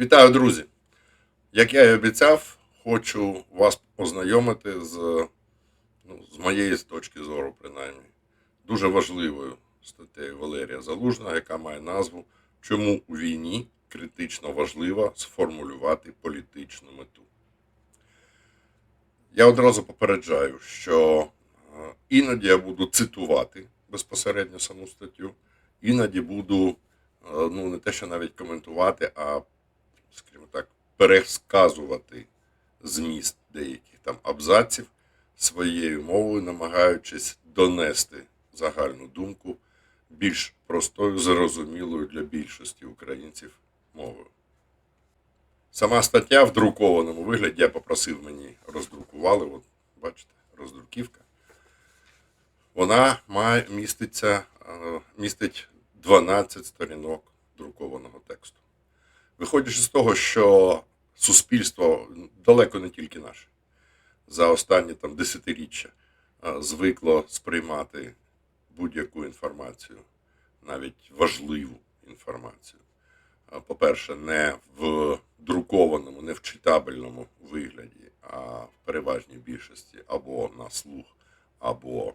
Вітаю, друзі! Як я і обіцяв, хочу вас ознайомити з, ну, з моєї точки зору, принаймні, дуже важливою статтею Валерія Залужного, яка має назву Чому у війні критично важливо сформулювати політичну мету. Я одразу попереджаю, що е, іноді я буду цитувати безпосередньо саму статтю, іноді буду е, ну, не те, що навіть коментувати, а скажімо так, пересказувати зміст деяких там абзаців своєю мовою, намагаючись донести загальну думку більш простою, зрозумілою для більшості українців мовою. Сама стаття в друкованому вигляді я попросив мені роздрукували, от бачите, роздруківка. Вона має міститься, е, містить 12 сторінок друкованого тексту. Виходячи з того, що суспільство далеко не тільки наше, за останні там десятиріччя звикло сприймати будь-яку інформацію, навіть важливу інформацію. По-перше, не в друкованому, не в читабельному вигляді, а в переважній більшості або на слух, або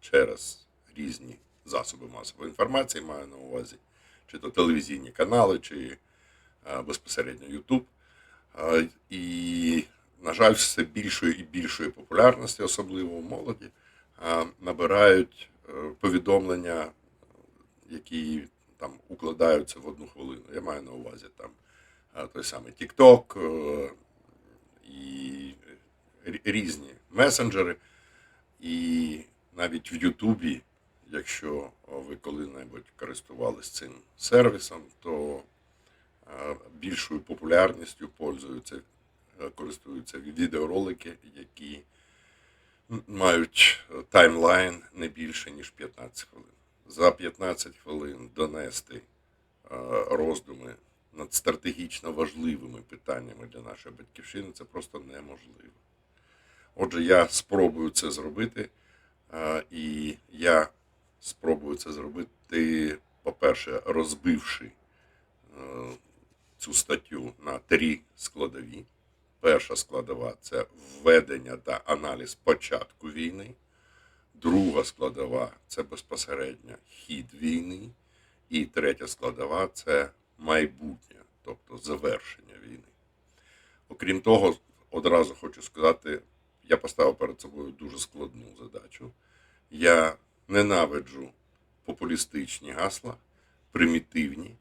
через різні засоби масової інформації, маю на увазі, чи то телевізійні канали, чи е, безпосередньо YouTube. Е, І, на жаль, все більшої і більшої популярності, особливо в молоді, е, набирають е, повідомлення, е, які там укладаються в одну хвилину. Я маю на увазі там е, той самий TikTok е, і різні месенджери. І навіть в Ютубі, якщо ви коли-небудь користувалися цим сервісом, то е, більшою популярністю пользуються, е, користуються відеоролики, які мають е, таймлайн не більше, ніж 15 хвилин. За 15 хвилин донести е, роздуми над стратегічно важливими питаннями для нашої батьківщини це просто неможливо. Отже, я спробую це зробити, і я спробую це зробити, по-перше, розбивши цю статтю на три складові. Перша складова це введення та аналіз початку війни. Друга складова це безпосередньо хід війни. І третя складова це майбутнє, тобто завершення війни. Окрім того, одразу хочу сказати, я поставив перед собою дуже складну задачу. Я ненавиджу популістичні гасла, примітивні,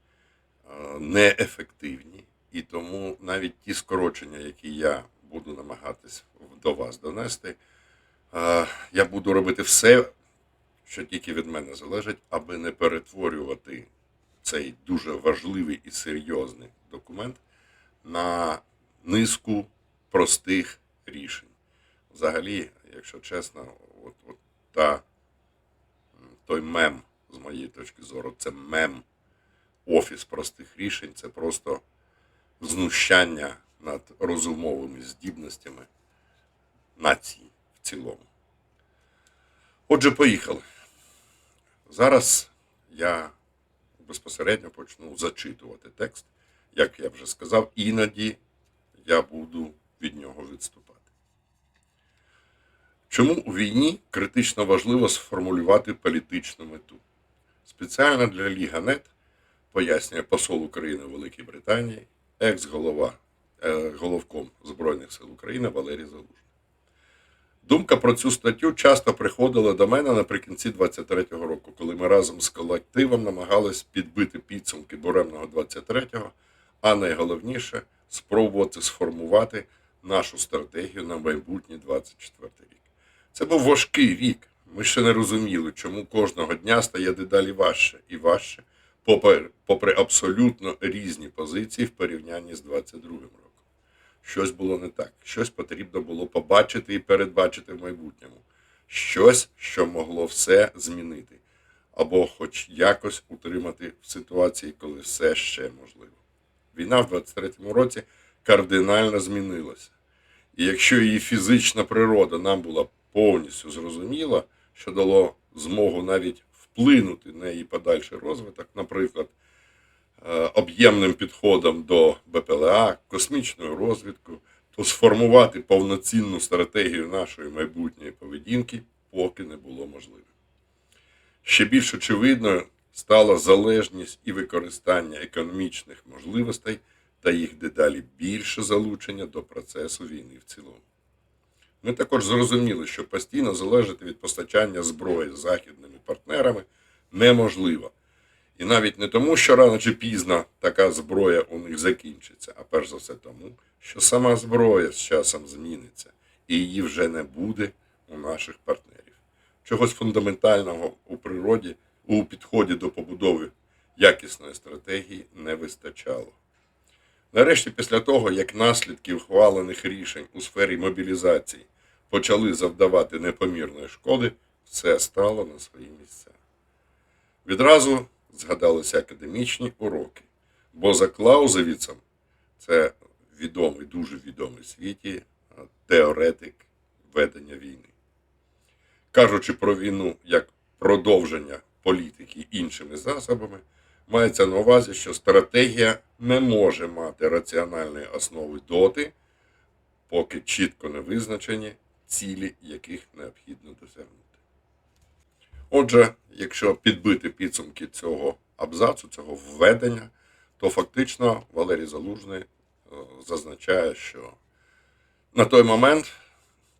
неефективні. І тому навіть ті скорочення, які я буду намагатись до вас донести, е, я буду робити все, що тільки від мене залежить, аби не перетворювати цей дуже важливий і серйозний документ на низку простих рішень. Взагалі, якщо чесно, от, от та, той мем, з моєї точки зору, це мем офіс простих рішень, це просто знущання над розумовими здібностями нації в цілому. Отже, поїхали. Зараз я безпосередньо почну зачитувати текст. Як я вже сказав, іноді я буду від нього відступати. Чому у війні критично важливо сформулювати політичну мету? Спеціально для Ліга.нет пояснює посол України у Великій Британії, екс-голова е, головком Збройних сил України Валерій Залужний. Думка про цю статтю часто приходила до мене наприкінці 23-го року, коли ми разом з колективом намагались підбити підсумки буремного 23-го, а найголовніше спробувати сформувати нашу стратегію на майбутній 24 рік. Це був важкий рік. Ми ще не розуміли, чому кожного дня стає дедалі важче і важче, попри, попри абсолютно різні позиції в порівнянні з 22 роком. Щось було не так, щось потрібно було побачити і передбачити в майбутньому, щось, що могло все змінити, або хоч якось утримати в ситуації, коли все ще можливо. Війна в 23-му році кардинально змінилася. І якщо її фізична природа нам була повністю зрозуміла, що дало змогу навіть вплинути на її подальший розвиток, наприклад, е, об'ємним підходом до БПЛА, космічною розвідкою, то сформувати повноцінну стратегію нашої майбутньої поведінки поки не було можливим. Ще більш очевидною стала залежність і використання економічних можливостей та їх дедалі більше залучення до процесу війни в цілому. Ми також зрозуміли, що постійно залежати від постачання зброї з західними партнерами неможливо. І навіть не тому, що рано чи пізно така зброя у них закінчиться, а перш за все тому, що сама зброя з часом зміниться, і її вже не буде у наших партнерів. Чогось фундаментального у природі, у підході до побудови якісної стратегії не вистачало. Нарешті, після того, як наслідки ухвалених рішень у сфері мобілізації почали завдавати непомірної шкоди, все стало на свої місця. Відразу згадалися академічні уроки, бо за Клаузевіцем це відомий, дуже відомий в світі теоретик ведення війни. Кажучи про війну як продовження політики іншими засобами, мається на увазі, що стратегія не може мати раціональної основи доти, поки чітко не визначені цілі, яких необхідно досягнути. Отже, якщо підбити підсумки цього абзацу, цього введення, то фактично Валерій Залужний е, зазначає, що на той момент,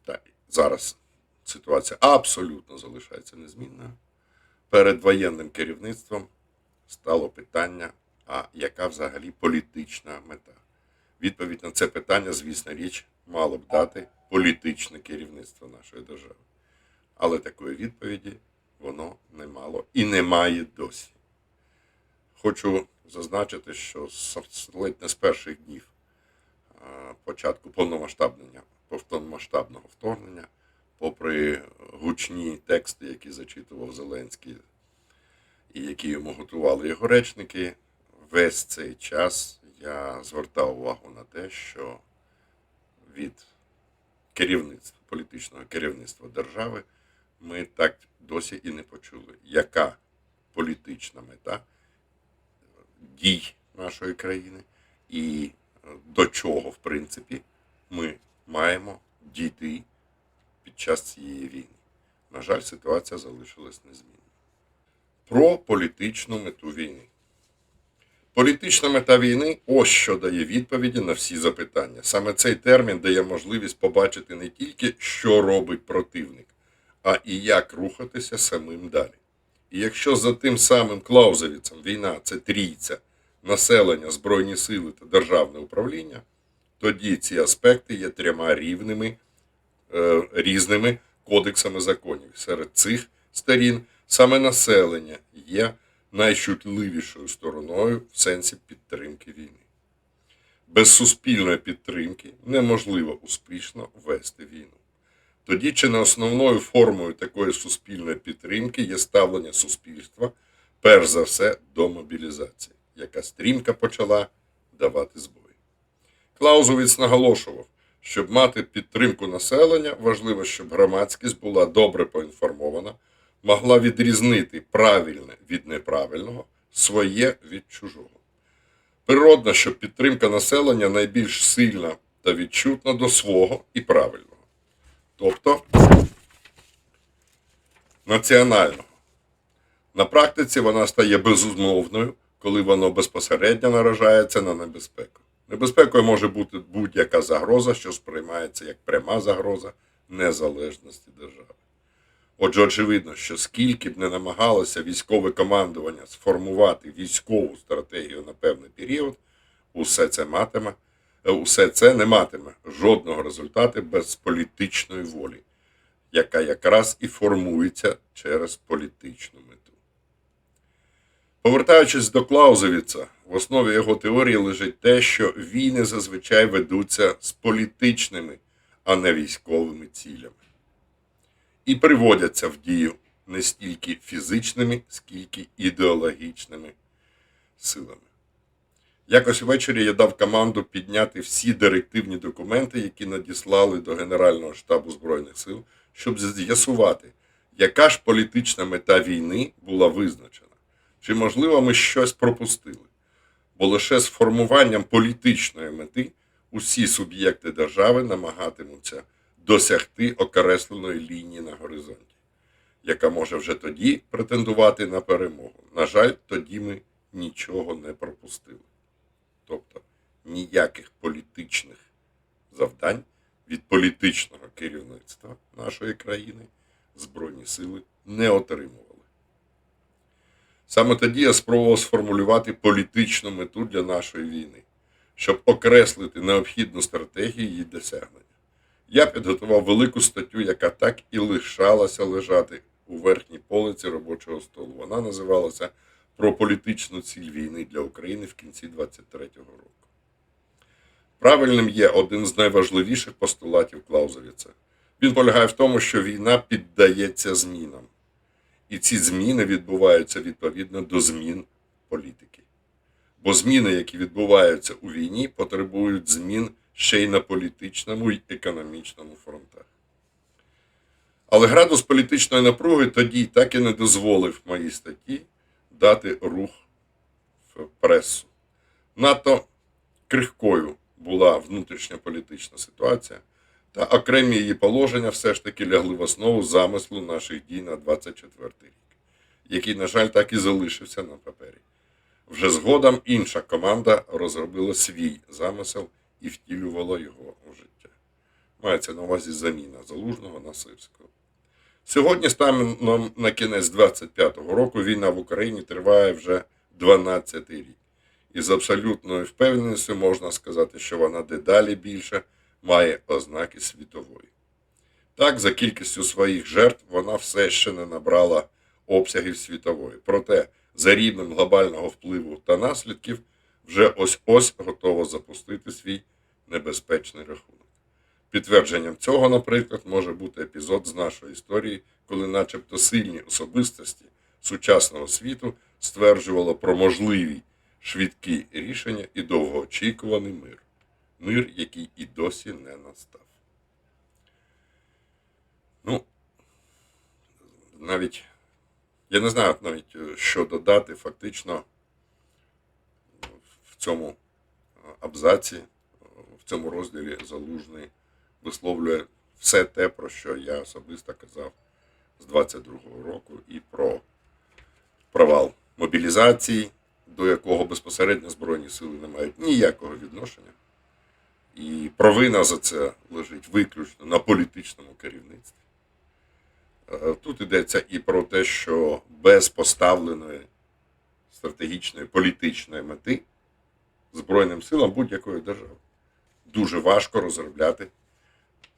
та зараз ситуація абсолютно залишається незмінною. Перед воєнним керівництвом стало питання, а яка взагалі політична мета? Відповідь на це питання, звісно, річ, мало б дати політичне керівництво нашої держави. Але такої відповіді воно не мало і не має досі. Хочу зазначити, що ледь не з перших днів початку повномасштабного вторгнення, попри гучні тексти, які зачитував Зеленський, і які йому готували його речники, весь цей час я звертав увагу на те, що від керівництва, політичного керівництва держави ми так досі і не почули, яка політична мета дій нашої країни і е, до чого, в принципі, ми маємо дійти під час цієї війни. На жаль, ситуація залишилась незмінною. Про політичну мету війни. Політична мета війни ось що дає відповіді на всі запитання. Саме цей термін дає можливість побачити не тільки, що робить противник, а і як рухатися самим далі. І якщо за тим самим Клаузевіцем війна це трійця, населення, збройні сили та державне управління, тоді ці аспекти є трьома рівними, е, різними кодексами законів. Серед цих сторін саме населення є найчутливішою стороною в сенсі підтримки війни. Без суспільної підтримки неможливо успішно вести війну. Тоді чи не основною формою такої суспільної підтримки є ставлення суспільства, перш за все, до мобілізації, яка стрімко почала давати збой. Клаузовіц наголошував, щоб мати підтримку населення, важливо, щоб громадськість була добре поінформована, могла відрізнити правильне від неправильного, своє від чужого. Природно, що підтримка населення найбільш сильна та відчутна до свого і правильного. Тобто національного. На практиці вона стає безумовною, коли воно безпосередньо наражається на небезпеку. Небезпекою може бути будь-яка загроза, що сприймається як пряма загроза незалежності держави. Отже, очевидно, що скільки б не намагалося військове командування сформувати військову стратегію на певний період, усе це матиме, усе це не матиме жодного результату без політичної волі, яка якраз і формується через політичну мету. Повертаючись до Клаузевіца, в основі його теорії лежить те, що війни зазвичай ведуться з політичними, а не військовими цілями. І приводяться в дію не стільки фізичними, скільки ідеологічними силами. Якось ввечері я дав команду підняти всі директивні документи, які надіслали до Генерального штабу Збройних сил, щоб з'ясувати, яка ж політична мета війни була визначена. Чи, можливо, ми щось пропустили? бо лише з формуванням політичної мети усі суб'єкти держави намагатимуться досягти окресленої лінії на горизонті, яка може вже тоді претендувати на перемогу. На жаль, тоді ми нічого не пропустили. Тобто ніяких політичних завдань від політичного керівництва нашої країни Збройні сили не отримували. Саме тоді я спробував сформулювати політичну мету для нашої війни, щоб окреслити необхідну стратегію її досягнення. Я підготував велику статтю, яка так і лишалася лежати у верхній полиці робочого столу. Вона називалася Про політичну ціль війни для України в кінці 23-го року. Правильним є один з найважливіших постулатів Клаузевіца. Він полягає в тому, що війна піддається змінам. І ці зміни відбуваються відповідно до змін політики. Бо зміни, які відбуваються у війні, потребують змін ще й на політичному й економічному фронтах. Але градус політичної напруги тоді так і не дозволив моїй статті дати рух в пресу. Надто крихкою була внутрішня політична ситуація, та окремі її положення все ж таки лягли в основу замислу наших дій на 24 рік, який, на жаль, так і залишився на папері. Вже згодом інша команда розробила свій замисел і втілювала його у життя. Мається на увазі заміна залужного на сирського. Сьогодні, станом на кінець 25-го року, війна в Україні триває вже 12-й рік. І з абсолютною впевненістю можна сказати, що вона дедалі більше має ознаки світової. Так, за кількістю своїх жертв вона все ще не набрала обсягів світової. Проте, за рівнем глобального впливу та наслідків, вже ось-ось готова запустити свій небезпечний рахунок. Підтвердженням цього, наприклад, може бути епізод з нашої історії, коли, начебто, сильні особистості сучасного світу стверджували про можливі швидкі рішення і довгоочікуваний мир. Мир, який і досі не настав. Ну, навіть я не знаю навіть, е, що додати фактично в цьому абзаці, в цьому розділі залужний висловлює все те, про що я особисто казав з 22-го року, і про провал мобілізації, до якого безпосередньо Збройні сили не мають ніякого відношення. І провина за це лежить виключно на політичному керівництві. Е, Тут йдеться і про те, що без поставленої стратегічної політичної мети Збройним силам будь-якої держави дуже важко розробляти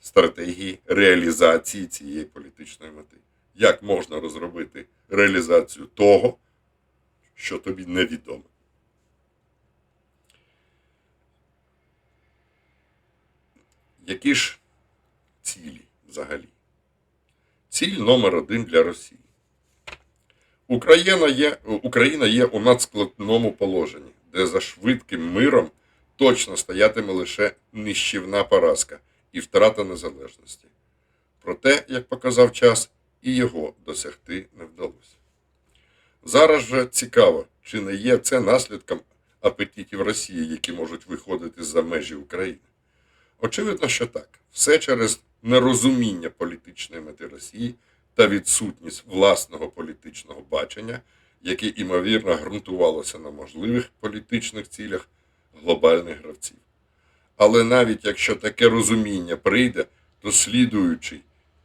стратегії реалізації цієї політичної мети. Як можна розробити реалізацію того, що тобі невідомо? Які ж цілі взагалі? Ціль номер один для Росії. Україна є, Україна є у надскладному положенні, де за швидким миром точно стоятиме лише нищівна поразка і втрата незалежності. Проте, як показав час, і його досягти не вдалося. Зараз же цікаво, чи не є це наслідком апетитів Росії, які можуть виходити за межі України. Очевидно, що так. Все через нерозуміння політичної мети Росії та відсутність власного політичного бачення, яке імовірно ґрунтувалося на можливих політичних цілях глобальних гравців. Але навіть якщо таке розуміння прийде, то слідуючи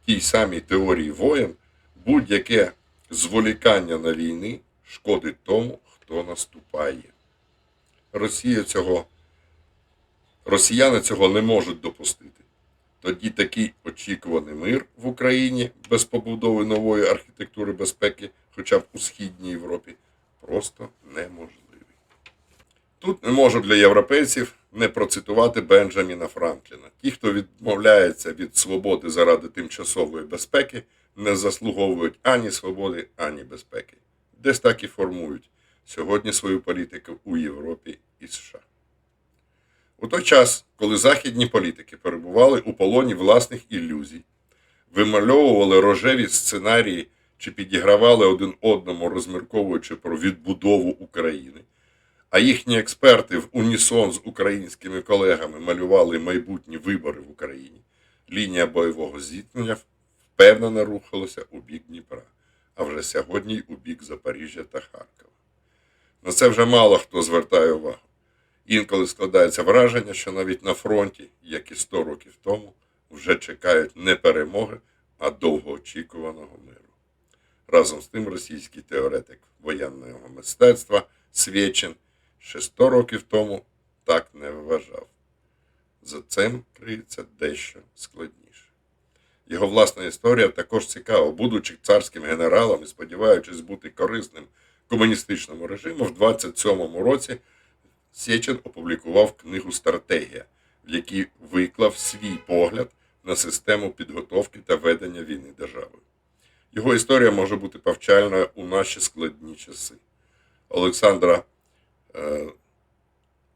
тій самій теорії воєн, будь-яке зволікання на війни шкодить тому, хто наступає. Росія цього, росіяни цього не можуть допустити. Тоді такий очікуваний мир в Україні без побудови нової архітектури безпеки, хоча б у Східній Європі, просто неможливий. Тут не можу для європейців не процитувати Бенджаміна Франкліна. Ті, хто відмовляється від свободи заради тимчасової безпеки, не заслуговують ані свободи, ані безпеки. Десь так і формують сьогодні свою політику у Європі і США. У той час, коли західні політики перебували у полоні власних ілюзій, вимальовували рожеві сценарії чи підігравали один одному, розмірковуючи про відбудову України, а їхні експерти в унісон з українськими колегами малювали майбутні вибори в Україні, лінія бойового зіткнення впевнено рухалася у бік Дніпра, а вже сьогодні у бік Запоріжжя та Харкова. На це вже мало хто звертає увагу. Інколи складається враження, що навіть на фронті, як і 100 років тому, вже чекають не перемоги, а довгоочікуваного миру. Разом з тим російський теоретик воєнного мистецтва Свєчин ще 100 років тому так не вважав. За цим криється дещо складніше. Його власна історія також цікава. Будучи царським генералом і сподіваючись бути корисним комуністичному режиму, в 27-му році Сєчин опублікував книгу Стратегія, в якій виклав свій погляд на систему підготовки та ведення війни державою. Його історія може бути повчальною у наші складні часи. Олександра,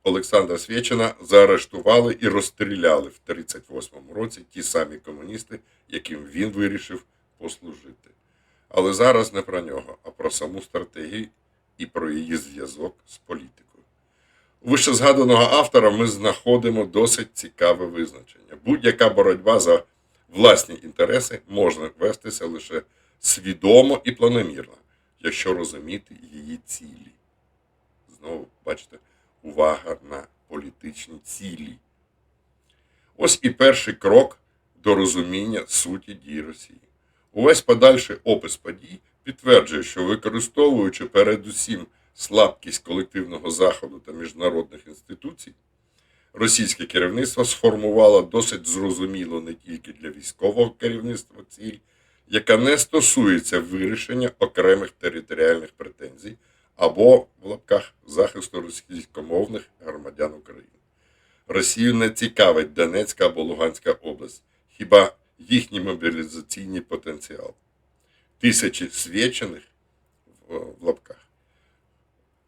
Олександра Свєчина заарештували і розстріляли в 1938 році ті самі комуністи, яким він вирішив послужити. Але зараз не про нього, а про саму стратегію і про її зв'язок з політикою. У вищезгаданого автора ми знаходимо досить цікаве визначення. Будь-яка боротьба за власні інтереси може вестися лише свідомо і планомірно, якщо розуміти її цілі. Знову, бачите, увага на політичні цілі. Ось і перший крок до розуміння суті дій Росії. Увесь подальший опис подій підтверджує, що використовуючи передусім слабкість колективного заходу та міжнародних інституцій, російське керівництво сформувало досить зрозуміло не тільки для військового керівництва ціль, яка не стосується вирішення окремих територіальних претензій або в лапках захисту російськомовних громадян України. Росію не цікавить Донецька або Луганська область, хіба їхній мобілізаційний потенціал. Тисячі свєчених в, в лапках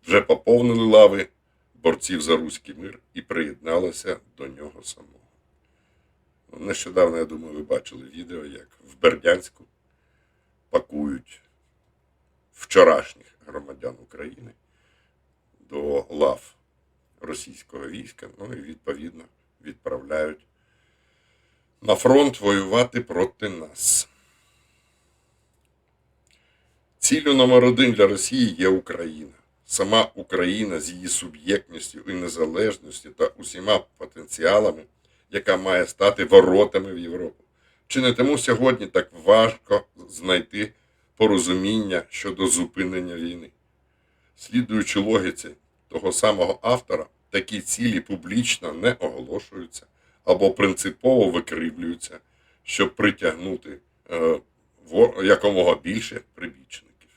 вже поповнили лави борців за руський мир і приєдналися до нього самого. Нещодавно, я думаю, ви бачили відео, як в Бердянську пакують вчорашніх громадян України до лав російського війська, ну і відповідно відправляють на фронт воювати проти нас. Ціллю номер один для Росії є Україна. Сама Україна з її суб'єктністю і незалежністю та усіма потенціалами, яка має стати воротами в Європу. Чи не тому сьогодні так важко знайти порозуміння щодо зупинення війни? Слідуючи логіці того самого автора, такі цілі публічно не оголошуються або принципово викривлюються, щоб притягнути е, якомога більше прибічників.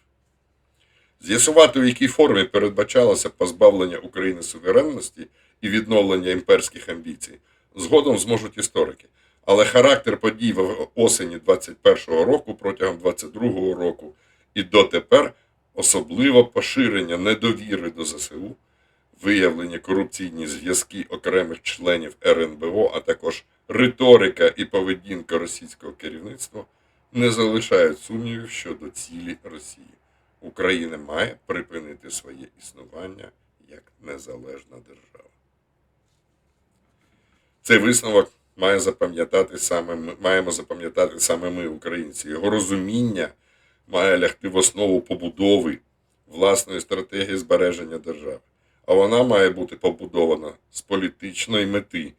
З'ясувати, у якій формі передбачалося позбавлення України суверенності і відновлення імперських амбіцій, згодом зможуть історики. Але характер подій в осені 21-го року протягом 22-го року і дотепер особливо поширення недовіри до ЗСУ, виявлені корупційні зв'язки окремих членів РНБО, а також риторика і поведінка російського керівництва не залишають сумнівів щодо цілі Росії. Україна має припинити своє існування як незалежна держава. Цей висновок має запам'ятати саме маємо запам'ятати саме ми, українці. Його розуміння має лягти в основу побудови власної стратегії збереження держави. А вона має бути побудована з політичної мети,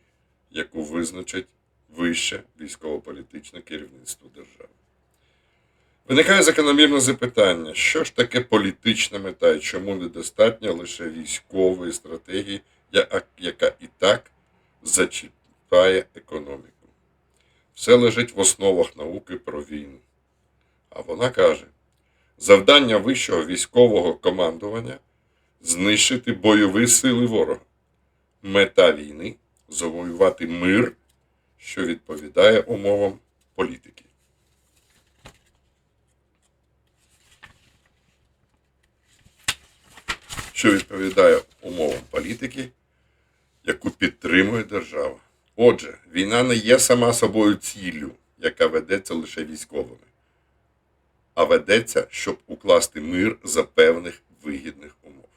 яку визначить вище військово-політичне керівництво держави. Виникає закономірне запитання, що ж таке політична мета і чому недостатньо лише військової стратегії, яка і так зачіпає економіку. Все лежить в основах науки про війну. А вона каже: завдання вищого військового командування знищити бойові сили ворога. Мета війни завоювати мир, що відповідає умовам політики. що відповідає умовам політики, яку підтримує держава. Отже, війна не є сама собою ціллю, яка ведеться лише військовими, а ведеться, щоб укласти мир за певних вигідних умов.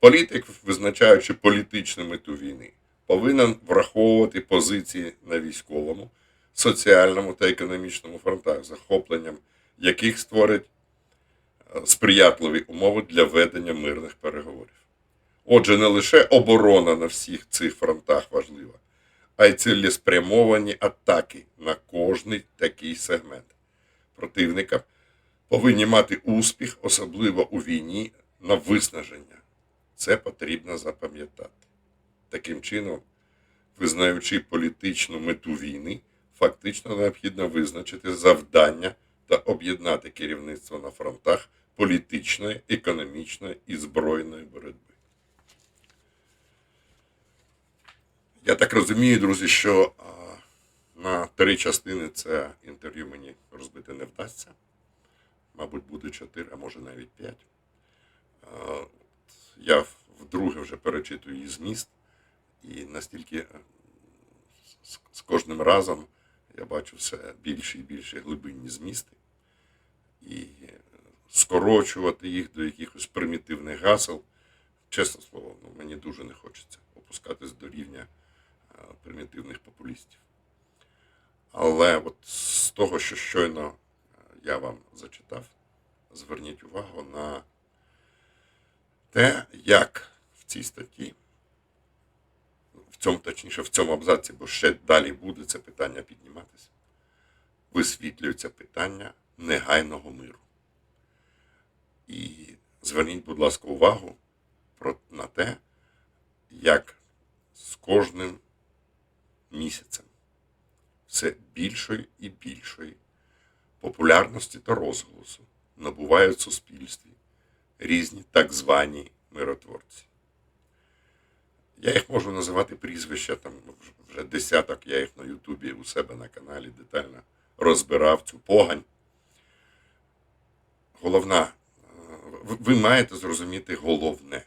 Політик, визначаючи політичну мету війни, повинен враховувати позиції на військовому, соціальному та економічному фронтах, захопленням яких створить е, сприятливі умови для ведення мирних переговорів. Отже, не лише оборона на всіх цих фронтах важлива, а й цілеспрямовані атаки на кожний такий сегмент противника повинні мати успіх, особливо у війні на виснаження. Це потрібно запам'ятати. Таким чином, визнаючи політичну мету війни, фактично необхідно визначити завдання та об'єднати керівництво на фронтах політичної, економічної і збройної боротьби. Я так розумію, друзі, що на три частини це інтерв'ю мені розбити не вдасться. Мабуть, буде чотири, а може навіть п'ять. Я вдруге вже перечитую її зміст, і настільки е, з- кожним разом я бачу все більше і більше глибинні змісти. І е, скорочувати їх до якихось примітивних гасел, чесне слово, ну, мені дуже не хочеться опускатись до рівня примітивних популістів. Але от з того, що щойно е, я вам зачитав, зверніть увагу на те, як в цій статті, в цьому, точніше, в цьому абзаці, бо ще далі буде це питання підніматися, висвітлюється питання негайного миру. І зверніть, будь ласка, увагу про, на те, як з кожним місяцем все більшої і більшої популярності та розголосу набувають в суспільстві різні так звані миротворці. Я їх можу називати прізвища, там вже десяток, я їх на Ютубі у себе на каналі детально розбирав цю погань. Головна, е, ви- ви маєте зрозуміти головне,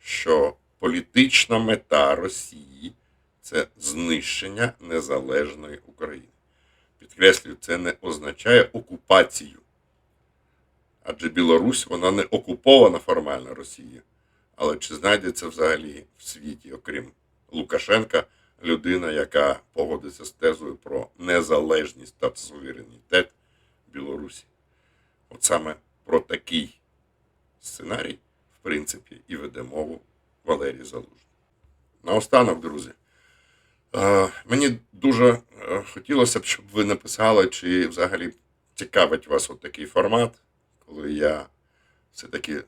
що політична мета Росії це знищення незалежної України. Підкреслюю, це не означає окупацію. Адже Білорусь вона не окупована формально Росією. Але чи знайдеться взагалі в світі, окрім Лукашенка, людина, яка погодиться з тезою про незалежність та суверенітет Білорусі? От саме про такий сценарій, в принципі, і веде мову Валерій Залужний. Наостанок, друзі, мені дуже е, хотілося б, щоб ви написали, чи взагалі цікавить вас от такий формат, коли я все-таки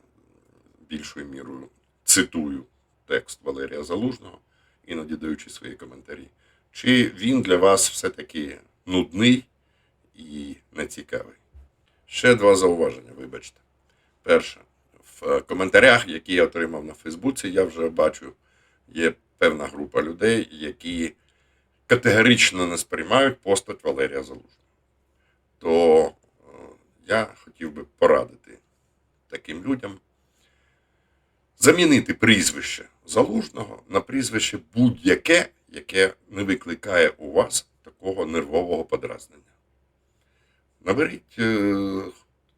більшою мірою цитую текст Валерія Залужного, іноді даючи свої коментарі. Чи він для вас все-таки нудний і нецікавий? Ще два зауваження, вибачте. Перше, в е, коментарях, які я отримав на Фейсбуці, я вже бачу, є певна група людей, які категорично не сприймають постать Валерія Залужного. То е, я хотів би порадити таким людям замінити прізвище Залужного на прізвище будь-яке, яке не викликає у вас такого нервового подразнення. Наберіть е,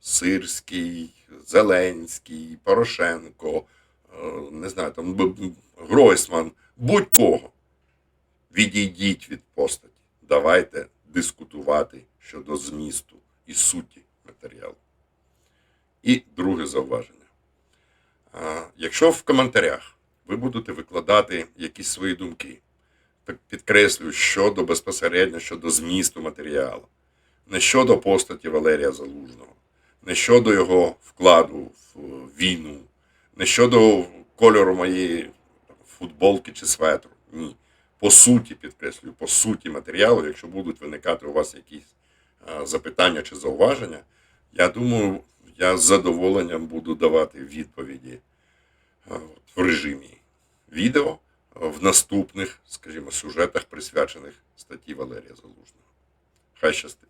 Сирський, Зеленський, Порошенко, е, не знаю, там Гройсман, будь-кого. Відійдіть від постаті. Давайте дискутувати щодо змісту і суті матеріалу. І друге зауваження. Якщо в коментарях ви будете викладати якісь свої думки, під- підкреслюю, щодо безпосередньо щодо змісту матеріалу, не щодо постаті Валерія Залужного, не щодо його вкладу в війну, не щодо кольору моєї футболки чи светру. Ні. По суті, підкреслюю, по суті матеріалу, якщо будуть виникати у вас якісь запитання чи зауваження, я думаю, я з задоволенням буду давати відповіді в режимі відео в наступних, скажімо, сюжетах, присвячених статті Валерія Залужного. Хай щастить.